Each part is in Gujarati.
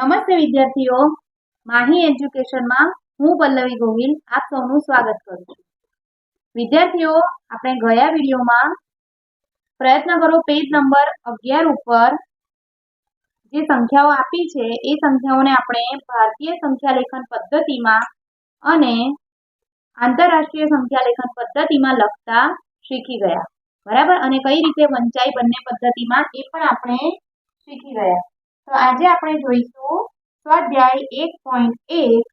નમસ્તે વિદ્યાર્થીઓ. માહી એજ્યુકેશનમાં હું પલ્લવી ગોહિલ આપ સૌનું સ્વાગત કરું છું. વિદ્યાર્થીઓ, આપણે ગયા વિડીયોમાં પ્રયત્ન કરો પેજ નંબર અગિયાર ઉપર જે સંખ્યાઓ આપી છે, એ સંખ્યાઓને આપણે ભારતીય સંખ્યા લેખન પદ્ધતિમાં અને આંતરરાષ્ટ્રીય સંખ્યા લેખન પદ્ધતિમાં લખતા શીખી ગયા. બરાબર? અને કઈ રીતે વંચાઈ બંને પદ્ધતિમાં એ પણ આપણે શીખી ગયા. તો આજે આપણે જોઈશું સ્વાધ્યાય એક પોઈન્ટ એક.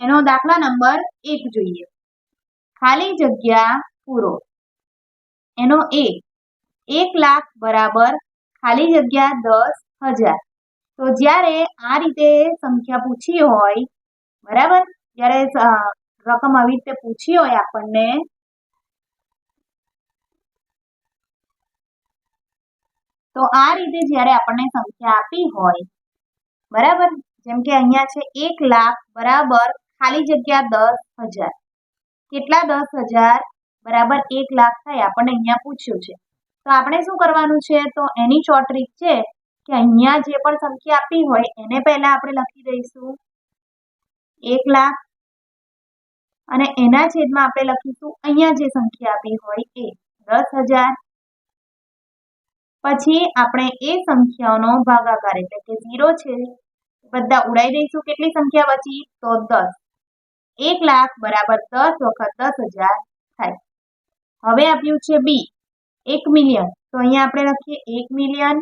એનો દાખલા નંબર એક જોઈએ. ખાલી જગ્યા પૂરો. એનો એક. એક લાખ બરાબર ખાલી જગ્યા દસ હજાર. તો જ્યારે આ રીતે સંખ્યા પૂછી હોય, બરાબર? જ્યારે રકમ આવી રીતે પૂછી હોય આપણને તો આ રીતે જ્યારે આપણને સંખ્યા આપી હોય, બરાબર? જેમ કે અહીંયા છે એક લાખ બરાબર ખાલી જગ્યા દસ હજાર. કેટલા દસ હજાર? બરાબર એક લાખ થાય. આપણને અહીંયા પૂછ્યું છે. તો આપણે શું કરવાનું છે? તો એની શોર્ટ ટ્રીક છે કે અહીંયા જે પણ સંખ્યા આપી હોય, એને પહેલા આપણે લખી દઈશું. એક લાખ અને એના છેદમાં આપણે લખીશું. અહીંયા જે સંખ્યા આપી હોય એ દસ હજાર. પછી આપણે એ સંખ્યાઓનો ભાગાકાર એટલે કે ઝીરો છે, બધા ઉડાઈ દઈશું કેટલી સંખ્યા બચી તો દસ. એક લાખ બરાબર દસ વખત દસ હજાર થાય. હવે આપ્યું છે બી. એક મિલિયન. તો અહીંયા આપણે લખીએ એક મિલિયન.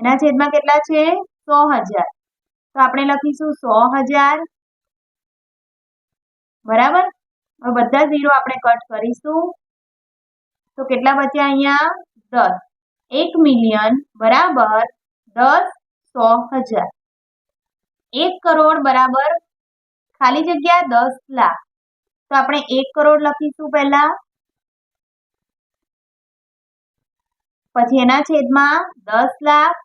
એના છેદમાં કેટલા છે? સો હજાર. તો આપણે લખીશું સો હજાર. બરાબર? હવે બધા ઝીરો આપણે કટ કરીશું. તો કેટલા બચ્યા અહીંયા? દસ. એક મિલિયન બરાબર દસ સો હજાર. એક કરોડ બરાબર ખાલી જગ્યા દસ લાખ. તો આપણે એક કરોડ લખીશું પહેલા. પછી એના છેદમાં દસ લાખ.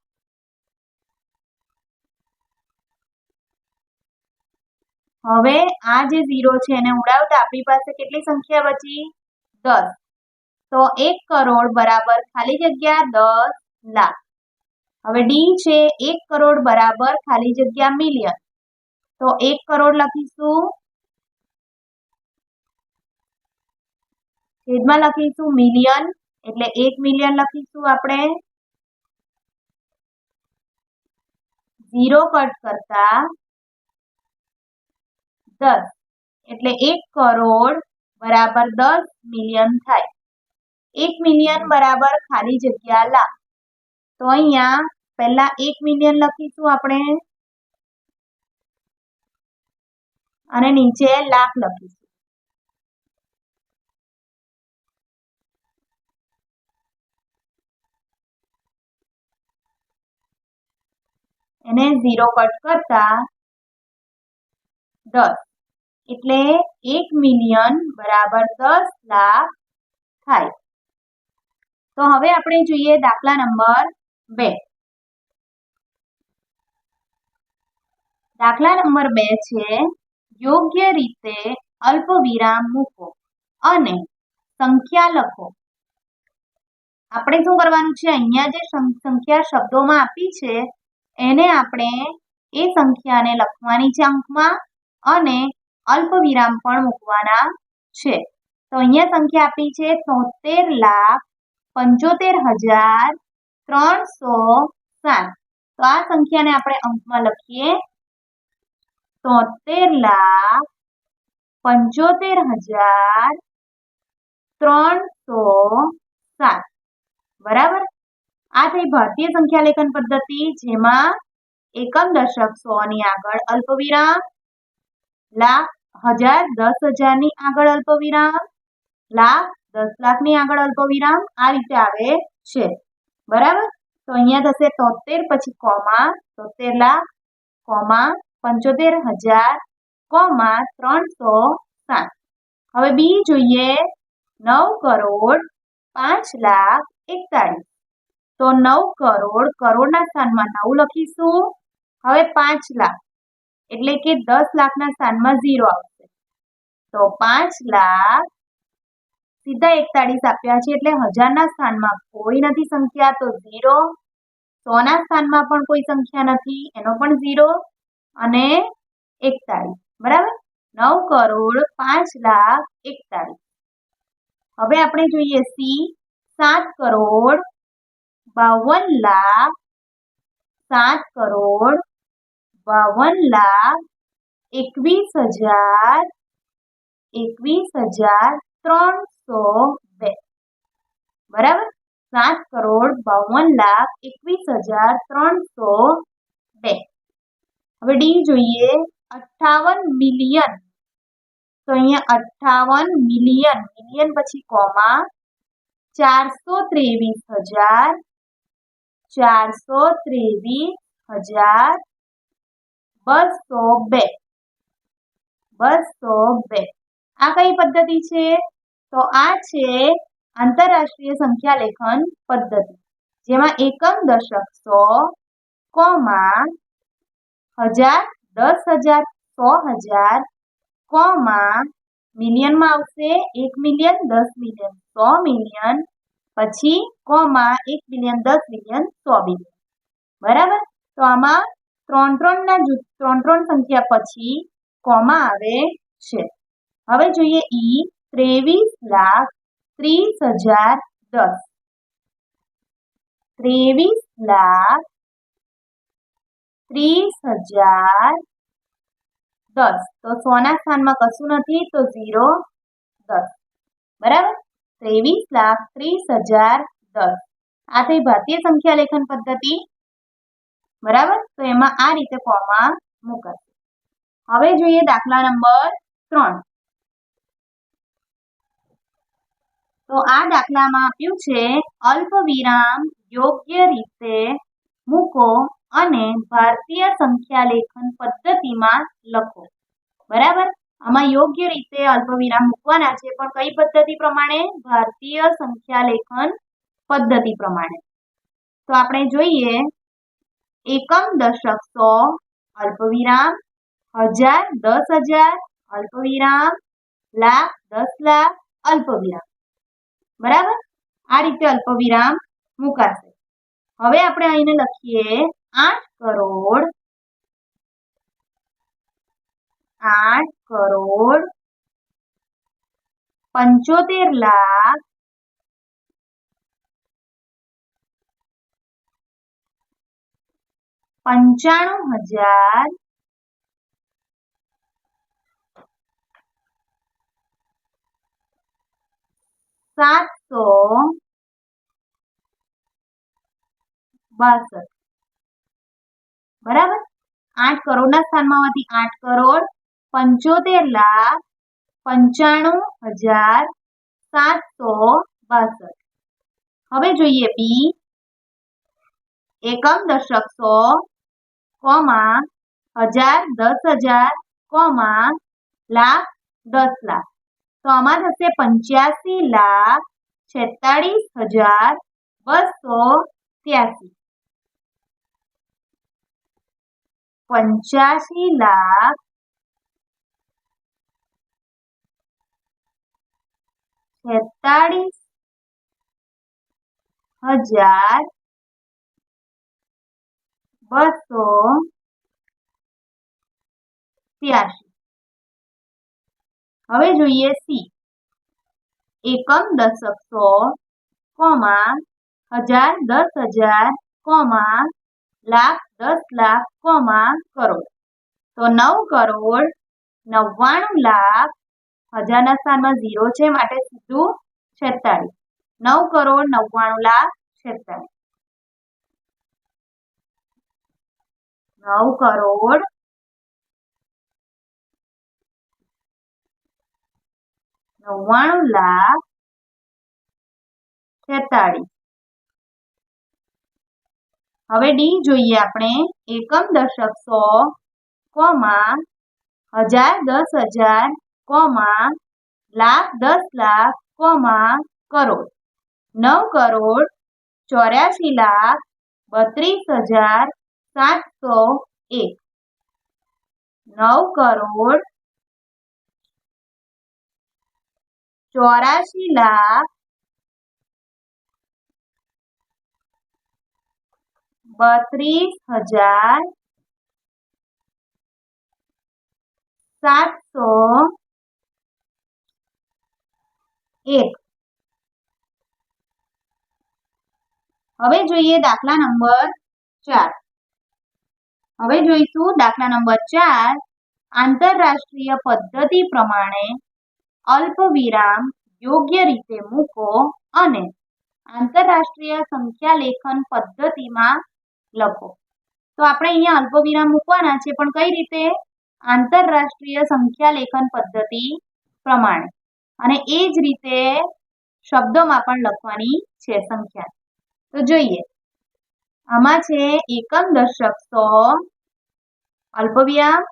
હવે આ જે ઝીરો છે એને ઉડાવતા આપણી પાસે કેટલી સંખ્યા બચી? દસ. તો એક કરોડ બરાબર ખાલી જગ્યા દસ લાખ. હવે ડી છે, એક કરોડ બરાબર ખાલી જગ્યા મિલિયન તો એક કરોડ લખીશું છેદમાં લખીશું મિલિયન એટલે એક મિલિયન લખીશું આપણે. ઝીરો કટ કરતા દસ, એટલે એક કરોડ બરાબર દસ મિલિયન થાય. એક મિલિયન બરાબર ખાલી જગ્યા લાખ તો અહીંયા પહેલા એક મિલિયન લખીશું આપણે. અને નીચે લાખ લખીશું. એને ઝીરો કટ કરતા દસ. એટલે એક મિલિયન બરાબર દસ લાખ થાય. તો હવે આપણે જોઈએ દાખલા નંબર બે. દાખલા નંબર બે છે, યોગ્ય રીતે અલ્પ વિરામ મૂકો અને સંખ્યા લખો. આપણે શું કરવાનું છે? અહીંયા જે સંખ્યા શબ્દોમાં આપી છે, એને આપણે એ સંખ્યાને લખવાની છે અંકમાં અને અલ્પ વિરામ પણ મૂકવાના છે. તો અહીંયા સંખ્યા આપી છે, તોતેર લાખ પંચોતેર હજાર ત્રણસો સાત. તો આ સંખ્યાને આપણે અંકમાં લખીએ. તોતેર લાખ પંચોતેર હજાર ત્રણસો સાત. બરાબર? આ થઈ ભારતીય સંખ્યા લેખન પદ્ધતિ, જેમાં એકમ દશક સો ની આગળ અલ્પવિરામ, લાખ, હજાર, દસ હજારની આગળ અલ્પવિરામ, લાખ દસ લાખની આગળ અલ્પવિરામ આ રીતે આવે છે. બરાબર? તો અહીંયા થશે તોતેર પછી કોમા, તોતેર લાખ, કોમા પંચોતેર હજાર, કોમા ત્રણસો સાત. હવે બી જોઈએ નવ કરોડ પાંચ લાખ એકતાળીસ. તો નવ કરોડ કરોડના સ્થાનમાં નવ લખીશું. હવે પાંચ લાખ. એટલે કે દસ લાખના સ્થાનમાં ઝીરો આવશે. તો પાંચ લાખ સીધા એકતાળીસ આપ્યા છે એટલે હજારના સ્થાનમાં કોઈ નથી સંખ્યા, તો ઝીરો. સોના સ્થાનમાં પણ કોઈ સંખ્યા નથી, એનો પણ ઝીરો અને એકતાળીસ. બરાબર? નવ કરોડ પાંચ લાખ એકતાળીસ. હવે આપણે જોઈએ સી, સાત કરોડ બાવન લાખ, સાત કરોડ બાવન લાખ એકવીસ હજાર એકવીસ હજાર ત્રણસો બે. બરાબર? સાત કરોડ બાવન લાખ એકવીસ હજાર ત્રણસો બે. હવે ડી જોઈએ. અઠ્ઠાવન મિલિયન. તો અહીંયા અઠ્ઠાવન મિલિયન. મિલિયન પછી કોમા ચારસો ત્રેવીસ હજાર. ચારસો ત્રેવીસ હજાર બસો બે. બસો બે. આ કઈ પદ્ધતિ છે? તો આ છે આંતરરાષ્ટ્રીય સંખ્યા લેખન પદ્ધતિ, જેમાં એકમ દશક સો કોમા હજાર, દસ હજાર, સો હજાર કોમા મિલિયનમાં આવશે, એક મિલિયન, દસ મિલિયન, સો મિલિયન, પછી કોમા એક મિલિયન, દસ મિલિયન, સો મિલિયન. બરાબર? તો આમાં ત્રણ ત્રણના જૂથ ત્રણ ત્રણ સંખ્યા પછી કોમા આવે છે. હવે જોઈએ ઈ ત્રેવીસ લાખ ત્રીસ હજાર દસ. ત્રેવીસ લાખ ત્રીસ હજાર દસ. તો સોના સ્થાનમાં કશું નથી, તો ઝીરો દસ. બરાબર? ત્રેવીસ લાખ ત્રીસ હજાર દસ. આ થઈ ભારતીય સંખ્યા લેખન પદ્ધતિ. બરાબર? તો એમાં આ રીતે ફોર્મમાં મુકાશે. હવે જોઈએ દાખલા નંબર ત્રણ. તો આ દાખલામાં આપ્યું છે, અલ્પ વિરામ યોગ્ય રીતે મૂકો અને ભારતીય સંખ્યા લેખન પદ્ધતિમાં લખો. બરાબર? આમાં યોગ્ય રીતે અલ્પવિરામ મૂકવાના છે, પણ કઈ પદ્ધતિ પ્રમાણે? ભારતીય સંખ્યા લેખન પદ્ધતિ પ્રમાણે. તો આપણે જોઈએ, એકમ દશક સો અલ્પવિરામ હજાર, દસ હજાર અલ્પવિરામ લાખ, દસ લાખ અલ્પવિરામ બરાબર? આ રીતે અલ્પવિરામ મુકાશે. હવે આપણે અહીંને લખીએ આઠ કરોડ આઠ કરોડ પંચોતેર લાખ પંચાણું હજાર સાતસો બાસઠ. બરાબર? આઠ કરોડના સ્થાનમાંથી આઠ કરોડ પંચોતેર લાખ પંચાણું હજાર સાતસો બાસઠ. હવે જોઈએ બી એકમ દશક સો કોમા હજાર દસ હજાર કોમા લાખ દસ લાખ. તો આમાં થશે પંચ્યાસી લાખ છેતાળીસ હજાર બસો ત્યાસી. પંચ્યાસી લાખ છેતાળીસ હજાર બસો ત્યાસી. હવે જોઈએ સી એકમ દશક સો, કોમા, હજાર દસ હજાર, કોમા, લાખ દસ લાખ, કોમા, કરોડ. તો નવ કરોડ નવ્વાણું લાખ હજારના સ્થાનમાં ઝીરો છે માટે સીધું છેતાળીસ. નવ કરોડ નવ્વાણું લાખ છેતાળીસ. નવ કરોડ નવ્વાણું લાખ છેતાળીસ. હવે ડી જોઈએ આપણે. એકમ દશક સો કોમા હજાર દસ હજાર કોમા લાખ દસ લાખ કોમા કરોડ નવ કરોડ ચોર્યાસી લાખ બત્રીસ હજાર સાતસો એક. નવ કરોડ ચોરાશી લાખ બત્રીસ હજાર સાતસો એક. હવે જોઈએ દાખલા નંબર ચાર. હવે જોઈશું દાખલા નંબર ચાર આંતરરાષ્ટ્રીય પદ્ધતિ પ્રમાણે અલ્પ વિરામ યોગ્ય રીતે મૂકો અને આંતરરાષ્ટ્રીય સંખ્યા લેખન પદ્ધતિમાં લખો. તો આપણે અહીંયા અલ્પ વિરામ મૂકવાના છે, પણ કઈ રીતે? આંતરરાષ્ટ્રીય સંખ્યા લેખન પદ્ધતિ પ્રમાણે. અને એ જ રીતે શબ્દોમાં પણ લખવાની છે સંખ્યા. તો જોઈએ. આમાં છે, એકમ દશક સો, અલ્પવિરામ,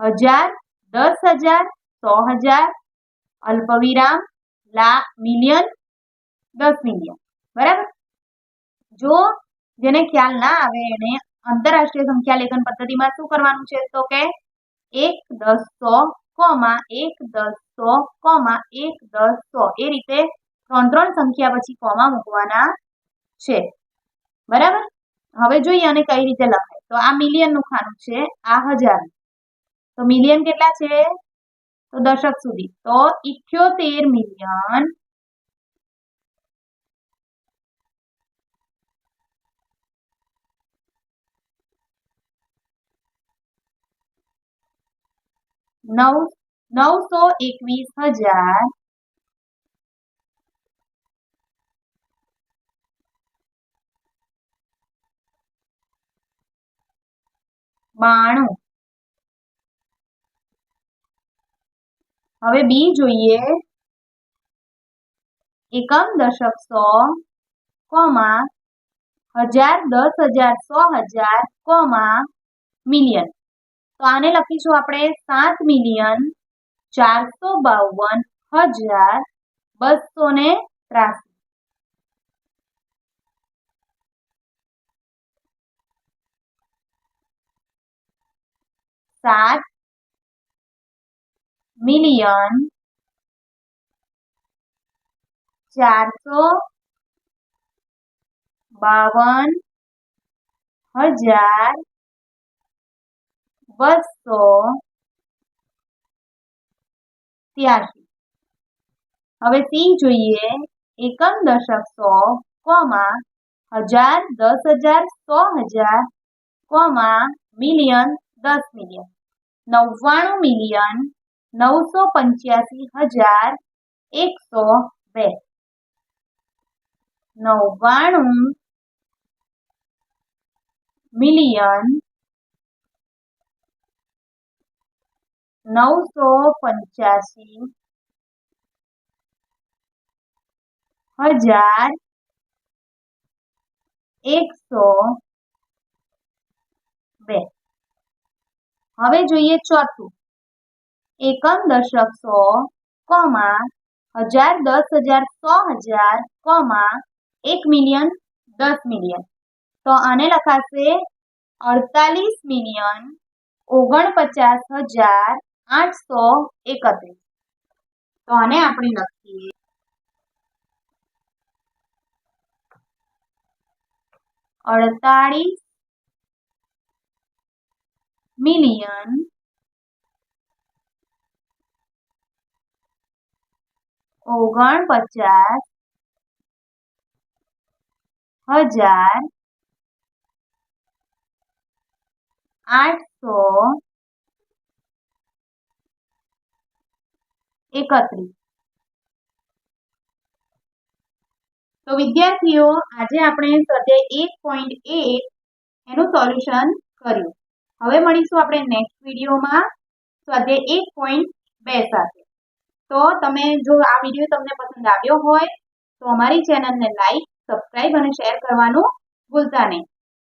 હજાર, દસ હજાર, સો હજાર અલ્પવિરામ, લાખ, મિલિયન, દસ મિલિયન. બરાબર? જો જેને ખ્યાલ ના આવે, એને આંતરરાષ્ટ્રીય સંખ્યા લેખન પદ્ધતિમાં શું કરવાનું છે? તો કે એક દસ સો કોમા એક દસ સો કોમા એક દસ સો એ રીતે ત્રણ ત્રણ સંખ્યા પછી કોમા મૂકવાના છે. બરાબર? હવે જોઈએ અને કઈ રીતે લખાય. તો આ મિલિયનનું ખાનું છે આ હજાર તો મિલિયન કેટલા છે? દશક સુધી તો ઇઠ્યોતેર મિલિયન નવ નવસો એકવીસ હજાર બાણું હવે બી જોઈએ. એકમ દશક સો કોમા હજાર દસ હજાર સો હજાર કોમા મિલિયન. તો આને લખીશું આપણે સાત મિલિયન ચારસો બાવન હજાર બસો ને ત્રાસી. સાત મિલિયન ચારસો બાવન હજાર બસો ત્યાસી હવે સી જોઈએ એકમ દશક સો કોમા હજાર દસ હજાર સો હજાર કોમા મિલિયન દસ મિલિયન નવ્વાણું મિલિયન નવસો પંચ્યાસી હજાર એકસો બે નવ્વાણું મિલિયન નવસો પંચ્યાસી હજાર એકસો બે હવે જોઈએ ચોથું એકમ દશક સો, કોમા હજાર દસ હજાર સો હજાર, કોમા એક મિલિયન દસ મિલિયન. તો આને લખાશે અડતાલીસ મિલિયન ઓગણપચાસ હજાર આઠસો એકત્રીસ. તો આને આપણે લખીએ. અડતાલીસ મિલિયન ઓગણપચાસ, હજાર, આઠસો એકત્રીસ. તો વિદ્યાર્થીઓ, આજે આપણે સ્વાધ્યાય એક પોઈન્ટ એક એનું સોલ્યુશન કર્યું. હવે મળીશું આપણે નેક્સ્ટ વિડીયોમાં. સ્વાધ્યાય એક પોઈન્ટ બે સાથે. તો તમે જો આ વીડિયો તમને પસંદ આવ્યો હોય, તો અમારી ચેનલને લાઈક સબસ્ક્રાઈબ અને શેર કરવાનું ભૂલતા નહીં.